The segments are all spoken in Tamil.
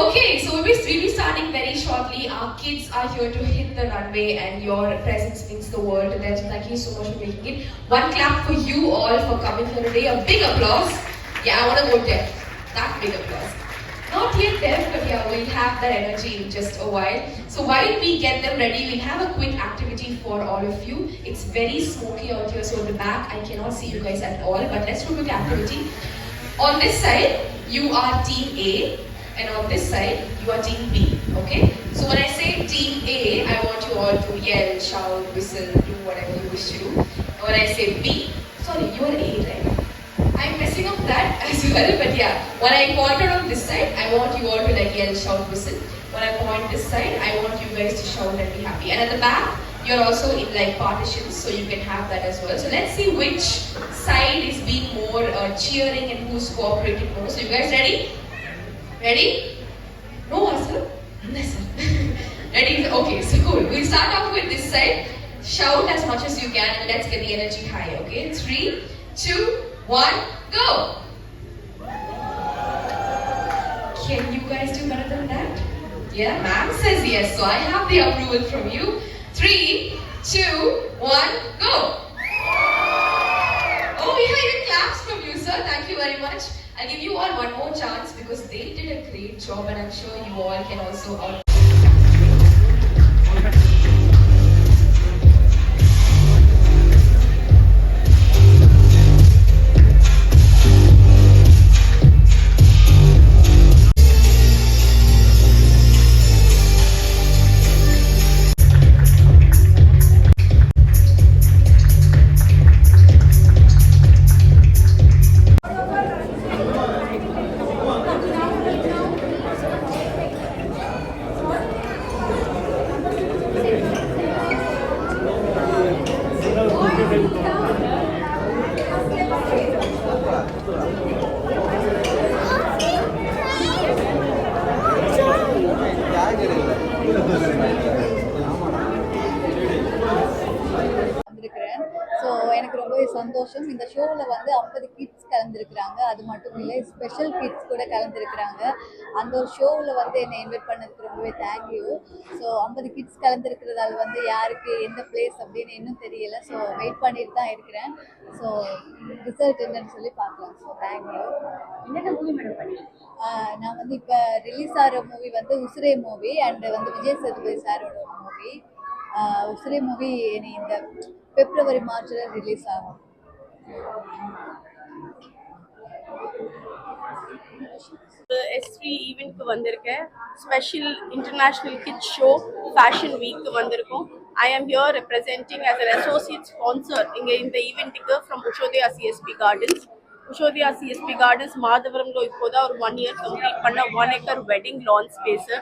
Okay, so we'll be, we'll be starting very shortly. Our kids are here to hit the runway, and your presence means the world thank you so much for making it. One clap for you all for coming here today. A big applause. Yeah, I want to go there. That big applause. Not yet there, but yeah, we'll have that energy in just a while. So while we get them ready, we'll have a quick activity for all of you. It's very smoky out here, so in the back I cannot see you guys at all. But let's do a quick activity. On this side, you are team A, and on this side, you are team B. Okay? So when I say team A, I want you all to yell, shout, whistle, do whatever you wish to do. And when I say B, sorry, you are A, right? I'm messing up that as well, but yeah. When I point out on this side, I want you all to like yell, shout, whistle. When I point this side, I want you guys to shout and be happy. And at the back, you're also in like partitions, so you can have that as well. So let's see which side is being more uh, cheering and who's cooperating more. So you guys ready? Ready? No answer? Yes. sir. ready? Okay, so cool. We'll start off with this side. Shout as much as you can and let's get the energy high, okay? Three, two, one, go! Can you guys do better than that? Yeah, ma'am says yes, so I have the approval from you. Three, two, one, go! I'll give you all one more chance because they did a great job, and I'm sure you all can also out. வந்து ஐம்பது கிட்ஸ் கலந்துருக்குறாங்க. அது மட்டும் இல்லை ஸ்பெஷல் கிட்ஸ் கூட கலந்துருக்குறாங்க. அந்த ஒரு ஷோவில் வந்து என்னை இன்வைட் பண்ணதுக்கு ரொம்பவே தேங்க்யூ ஸோ ஐம்பது கிட்ஸ் கலந்துருக்கிறதால வந்து யாருக்கு எந்த பிளேஸ் அப்படின்னு இன்னும் தெரியல. ஸோ வெயிட் பண்ணிட்டு தான் இருக்கிறேன். ஸோ ரிசல்ட் என்னன்னு சொல்லி பார்க்கலாம். ஸோ தேங்க்யூ என்னென்ன மூவி மேடம் பண்ணி நான் வந்து இப்போ ரிலீஸ் ஆகிற மூவி வந்து உசிரே மூவி அண்ட் வந்து விஜய் சேதுபதி சாரோட ஒரு மூவி உசிரே மூவி இனி இந்த பிப்ரவரி மார்ச்சில் ரிலீஸ் ஆகும். எஸ் ஈவெண்ட்க்கு வந்திருக்கேன் special international kids show fashion week வந்திருக்கோம். I am here representing as an associate sponsor இங்கே இந்த ஈவெண்ட்டுக்கு from Ushodaya CSP gardens Ushodaya CSP gardens மாதவரம்ல இப்போதான் ஒரு ஒன் இயர் கம்ப்ளீட் பண்ண one acre wedding lawn space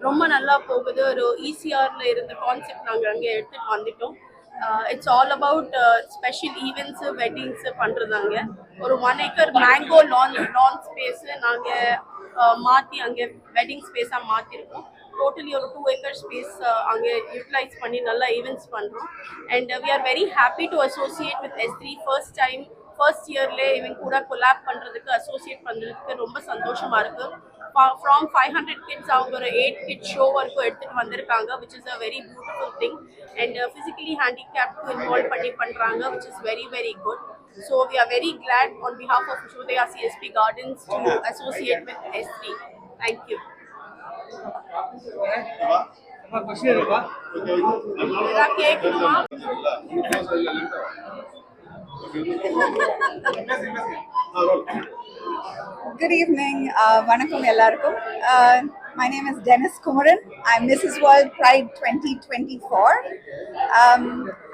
ரொம்ப நல்லா போகுது. ஒரு ஈசிஆர்ல இருந்த கான்செப்ட் நாங்கள் அங்கே எடுத்துட்டு வந்துட்டோம். It's all about special events weddings பண்ணுறதாங்க ஒரு one acre mango lawn lawn space நாங்கள் மாற்றி அங்கே வெட்டிங் ஸ்பேஸாக மாற்றிருக்கோம் டோட்டலி ஒரு டூ ஏக்கர் ஸ்பேஸ் அங்கே யூட்டிலைஸ் பண்ணி நல்லா ஈவெண்ட்ஸ் பண்ணுறோம் and we are very happy to associate with S three first time first இயர்லேயே இவங்க கூட கொலாப் பண்ணுறதுக்கு அசோசியேட் பண்ணுறதுக்கு ரொம்ப சந்தோஷமாக இருக்குது ஃப்ரம் ஃபைவ் ஹண்ட்ரட் கிட்ஸ் அவங்க ஒரு எயிட் கிட் ஷோ வரைக்கும் எடுத்துகிட்டு வந்திருக்காங்க which is a very beautiful thing and physically ஹேண்டிகேப்க்கு involve பண்ணி பண்ணுறாங்க which is very very good so we are very glad on behalf of Shodaya CSP gardens to associate with S three thank you ஏதாவது கேட்கணுமா Good evening. Uh, வணக்கம் எல்லாருக்கும். Uh, my name is Dennis Kumaran. I'm Mrs. World Pride 2024. Um,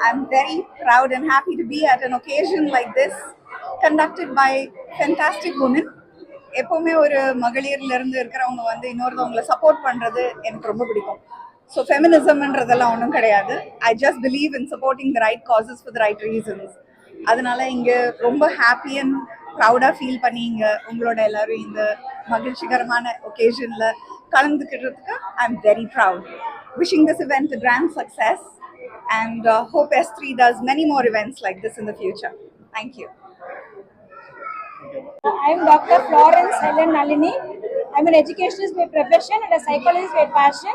I'm very proud and happy to be at an occasion like this, conducted by fantastic women. எப்போவுமே ஒரு மகளிர்ல இருந்து இருக்கிறவங்க வந்து இன்னொருத்தவங்களை சப்போர்ட் பண்ணுறது எனக்கு ரொம்ப பிடிக்கும் ஸோ ஃபெமினிசம்ன்றதெல்லாம் ஒன்றும் கிடையாது I just believe in supporting the right causes for the right reasons அதனால இங்க ரொம்ப ஹாப்பி அண்ட் ப்ரௌடா ஃபீல் பண்ணி இங்க உங்களோட எல்லாரும் இந்த மகிழ்ச்சிகரமான ஒகேஷன்ல கலந்துக்கிறதுக்கு I am very proud wishing this event grand success and hope S three does many more events like this in the future thank you I am Dr. Florence Helen Nalini. I'm an educationist by profession and a psychologist by passion,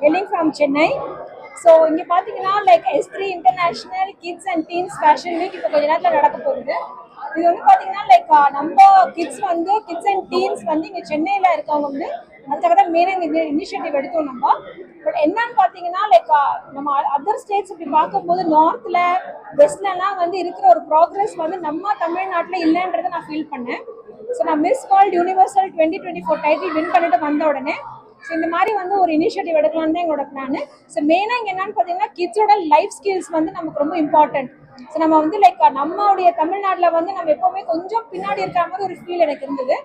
hailing from Chennai. So இங்கே பார்த்தீங்கன்னா like S three international kids and teens fashion week இப்போ கொஞ்ச நேரத்தில் நடக்க போகுது. இது வந்து பார்த்தீங்கன்னா லைக் நம்ம கிட்ஸ் வந்து கிட்ஸ் அண்ட் டீன்ஸ் வந்து இங்கே சென்னையில் இருக்கவங்க வந்து அதுக்காக தான் மெயின் இந்த இனிஷியேட்டிவ் எடுத்தோம் நம்ம. பட் என்னன்னு பார்த்தீங்கன்னா லைக் நம்ம அதர் ஸ்டேட்ஸ் இப்படி பார்க்கும்போது நார்த்தில் வெஸ்ட்லலாம் வந்து இருக்கிற ஒரு ப்ராக்ரஸ் வந்து நம்ம தமிழ்நாட்டில் இல்லைன்றதை நான் ஃபீல் பண்ணேன். ஸோ நான் miss world universal twenty twenty four title win பண்ணிட்டு வந்த உடனே ஸோ இந்த மாதிரி வந்து ஒரு இனிஷியேட்டிவ் எடுக்கலாம்னு தான் எங்களோட பிளான் ஸோ மெயினாக இங்கே என்னன்னு பார்த்தீங்கன்னா கிட்ஸோட லைஃப் ஸ்கில்ஸ் வந்து நமக்கு ரொம்ப இம்பார்ட்டன்ட் ஸோ நம்ம வந்து லைக் நம்மளுடைய தமிழ்நாட்டில் வந்து நம்ம எப்போவுமே கொஞ்சம் பின்னாடி இருக்கிற மாதிரி ஒரு ஃபீல் எனக்கு இருந்தது.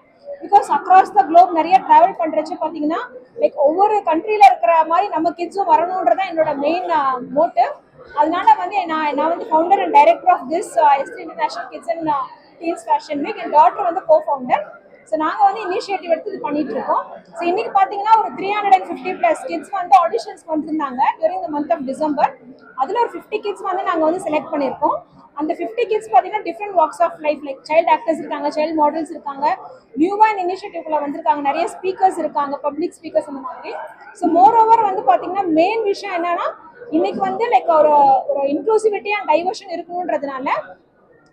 பிகாஸ் அக்ராஸ் த குளோப் நிறைய ட்ராவல் பண்ணுறச்சு பார்த்தீங்கன்னா லைக் ஒவ்வொரு கண்ட்ரியில் இருக்கிற மாதிரி நம்ம கிட்ஸும் வரணுன்றதான் என்னோட மெயின் மோட்டிவ் அதனால வந்து நான் நான் வந்து founder and director of this ST international kids and teens fashion week N doctor வந்து கோ ஃபவுண்டர் ஸோ நாங்கள் வந்து இனிஷியேட்டிவ் எடுத்து இது பண்ணிட்டு இருக்கோம் ஸோ இன்னைக்கு பார்த்தீங்கன்னா ஒரு three hundred and fifty plus kids வந்து ஆடிஷன்ஸ் வந்திருந்தாங்க during the month of December அதில் ஒரு ஃபிஃப்டி கிட்ஸ் வந்து நாங்கள் வந்து செலக்ட் பண்ணியிருக்கோம். அந்த ஃபிஃப்டி கிட்ஸ் பார்த்தீங்கன்னா different walks of life like child actors இருக்காங்க சைல்டு மாடல்ஸ் இருக்காங்க நியூவாக இந்த இனிஷியேட்டிவ்ல வந்திருக்காங்க நிறைய ஸ்பீக்கர்ஸ் இருக்காங்க பப்ளிக் ஸ்பீக்கர்ஸ் அந்த மாதிரி. ஸோ மோர் ஓவர் வந்து பார்த்தீங்கன்னா மெயின் விஷயம் என்னன்னா இன்னைக்கு வந்து லைக் ஒரு ஒரு இன்க்ளூசிவிட்டி அண்ட் டைவர்ஷன் இருக்கணுன்றதுனால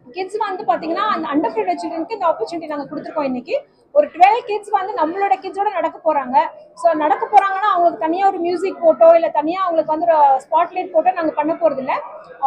கிட்ஸ் வந்து பார்த்தீங்கன்னா அந்த அண்டர் ப்ரிவிலேஜ் சில்ட்ரனுக்கு இந்த ஆப்பர்ச்சுனிட்டி நாங்கள் கொடுத்துருக்கோம் இன்னைக்கு. ஒரு டுவெல் கிட்ஸ் வந்து நம்மளோட கிட்ஸோட நடக்க போகிறாங்க ஸோ நடக்க போகிறாங்கன்னா அவங்களுக்கு தனியாக ஒரு மியூசிக் போட்டோ இல்லை தனியாக அவங்களுக்கு வந்து ஒரு ஸ்பாட்லைட் போட்டோ நாங்கள் பண்ண போகிறதில்ல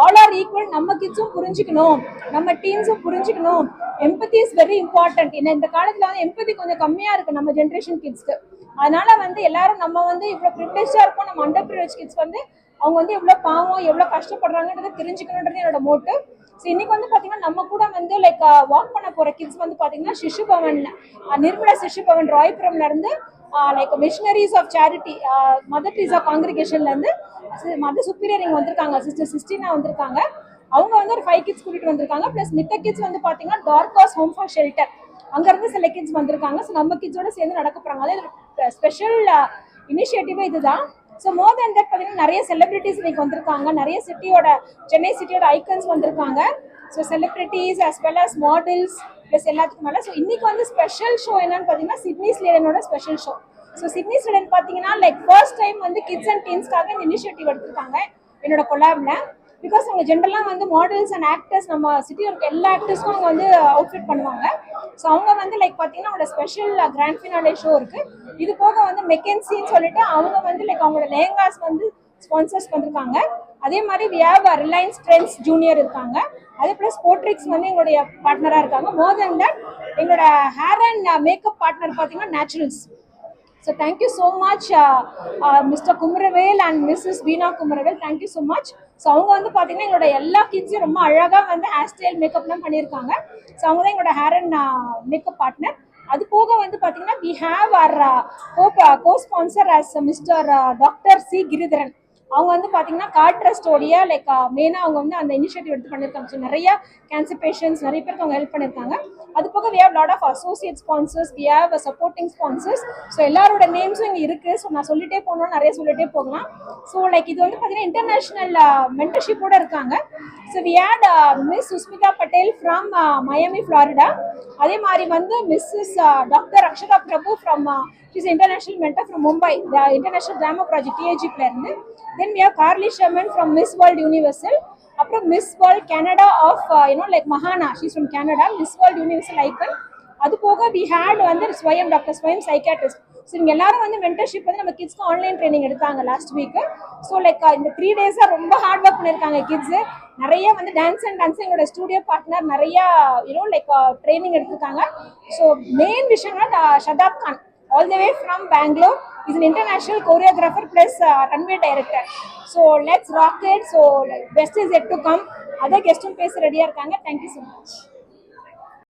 ஆல் ஆர் ஈக்குவல் நம்ம கிட்ஸும் புரிஞ்சுக்கணும். நம்ம டீன்ஸும் புரிஞ்சுக்கணும். எம்பத்தி இஸ் வெரி இம்பார்ட்டன்ட் ஏன்னா இந்த காலத்தில் வந்து எம்பத்தி கொஞ்சம் கம்மியாக இருக்குது நம்ம ஜென்ரேஷன் கிட்ஸ்க்கு அதனால வந்து எல்லாரும் நம்ம வந்து இவ்வளோ ப்ரிவிலேஜாக இருக்கோம். நம்ம அண்டர் ப்ரிவிலேஜ் கிட்ஸ் வந்து அவங்க வந்து எவ்வளோ பாவம் எவ்வளோ கஷ்டப்படுறாங்கன்றத தெரிஞ்சுக்கணுன்றது என்னோட மோட்டிவ் ஸோ இன்னைக்கு வந்து பாத்தீங்கன்னா நம்ம கூட வந்து லைக் வாக் uh, பண்ண போற கிட்ஸ் வந்து பாத்தீங்கன்னா சிசு பவன் uh, நிர்மலா சிசு பவன் ராய்புரம்ல இருந்து like missionaries of charity mother Teresa காங்கிரிகேஷன்ல இருந்து மதர் சுப்பீரியர் இங்க வந்திருக்காங்க சிஸ்டர் சிஸ்டினா வந்திருக்காங்க. அவங்க வந்து ஒரு ஃபைவ் கிட்ஸ் கூட்டிட்டு வந்திருக்காங்க. ப்ளஸ் மித்த கிட்ஸ் வந்து பாத்தீங்கன்னா டார்காஸ் ஹோம் ஃபார் ஷெல்டர் அங்க இருந்து சில கிட்ஸ் வந்திருக்காங்க. ஸோ நம்ம கிட்ஸோட சேர்ந்து நடக்க போறாங்க. அதே ஸ்பெஷல் இனிஷியேட்டிவ் இதுதான். ஸோ மோர் தென் தட் பார்த்தீங்கன்னா நிறைய செலிபிரிட்டிஸ் இன்னைக்கு வந்திருக்காங்க. நிறைய சிட்டியோட சென்னை சிட்டியோட ஐக்கன்ஸ் வந்திருக்காங்க. So celebrities as well as models plus எல்லாத்துக்கும் மேலே. ஸோ இன்னைக்கு வந்து ஸ்பெஷல் ஷோ என்னன்னு பார்த்தீங்கன்னா Sydney ஸ்லேடனோட special show so Sydney ஸ்லேடன் பார்த்தீங்கன்னா லைக் ஃபர்ஸ்ட் டைம் வந்து கிட்ஸ் அண்ட் டீன்ஸ்க்காக இந்த இனிஷியேட்டிவ் எடுத்திருக்காங்க. என்னோட கொலாபில் பிகாஸ் அவங்க ஜென்ரலாக வந்து மாடல்ஸ் அண்ட் ஆக்டர்ஸ் நம்ம சிட்டியில் இருக்க எல்லா ஆக்டர்ஸ்க்கும் அவங்க வந்து அவுட்ஃபிட் பண்ணுவாங்க. ஸோ அவங்க வந்து லைக் பார்த்தீங்கன்னா அவங்களோட ஸ்பெஷல் கிராண்ட் ஃபினாலே ஷோ இருக்குது இது போக வந்து மெக்கன்சின்னு சொல்லிட்டு அவங்க வந்து லைக் அவங்களோட லேங்காஸ் வந்து ஸ்பான்சர்ஸ் பண்ணிருக்காங்க அதே மாதிரி we have Reliance Trends junior இருக்காங்க. அதே ப்ளஸ் ஸ்போர்ட்ரிக்ஸ் வந்து எங்களுடைய பார்ட்னராக இருக்காங்க. மோர் தென் தட் எங்களோட ஹேர் அண்ட் மேக்கப் பார்ட்னர் பார்த்தீங்கன்னா Naturals so thank you so much Mr Kumaravel and Mrs Veena Kumaravel thank you so much so அவங்க வந்து பார்த்தீங்கன்னா எங்களோட எல்லா கிட்ஸும் ரொம்ப அழகாக வந்து ஹேர் ஸ்டைல் மேக்கப்லாம் பண்ணியிருக்காங்க. ஸோ அவங்க தான் எங்களோட ஹேர் அண்ட் மேக்கப் பார்ட்னர் அது போக வந்து பார்த்தீங்கன்னா we have our co co sponsor as Mr doctor C Giridharan. அவங்க வந்து பார்த்தீங்கன்னா கார்ட் ட்ரஸ்டோடைய லைக் மெயினாக அவங்க வந்து அந்த இனிஷியேட்டிவ் எடுத்து பண்ணியிருக்காங்க. ஸோ நிறைய கேன்சர் பேஷண்ட்ஸ் நிறைய பேருக்கு அவங்க ஹெல்ப் பண்ணியிருக்காங்க. அது போக we have lot of associate sponsors we have supporting sponsors so எல்லாரோட நேம்ஸும் இங்கே இருக்குது ஸோ நான் சொல்லிட்டே போகணும் நிறைய சொல்லிட்டே போகலாம். ஸோ லைக் இது வந்து பார்த்தீங்கன்னா இன்டர்நேஷ்னல் மென்டர்ஷிப்போடு இருக்காங்க. So we had Miss Sushmita Patel from Miami Florida அதே மாதிரி வந்து Mrs doctor Akshata Prabhu from is international mentor from Mumbai international drama project டிஏஜிப்லேருந்து then we have Carly Sherman from Miss World Universal அப்புறம் Miss World Canada of you know like Mahana she's from Canada Miss World Universal icon அது போக வி ஹேட் வந்து ஸ்வயம் டாக்டர் ஸ்வயம் சைக்காட்ரிஸ்ட் ஸோ இங்கே எல்லாரும் வந்து மென்டர்ஷிப் வந்து நம்ம கிட்ஸ்க்கு ஆன்லைன் ட்ரைனிங் எடுத்தாங்க லாஸ்ட் வீக்கு ஸோ லைக் இந்த த்ரீ டேஸாக ரொம்ப ஹார்ட் ஒர்க் பண்ணியிருக்காங்க கிட்ஸு நிறைய வந்து டான்ஸ் அண்ட் டான்ஸ் எங்களோட ஸ்டூடியோ பார்ட்னர் நிறைய யூனோ லைக் ட்ரைனிங் எடுத்திருக்காங்க. ஸோ மெயின் விஷயம்னா Shadab Khan all the way from Bengaluru is an international choreographer plus uh, runway director so let's rock it so best is yet to come other கெஸ்ட்டும் பேச ரெடியா இருக்காங்க தேங்க்யூ ஸோ மச்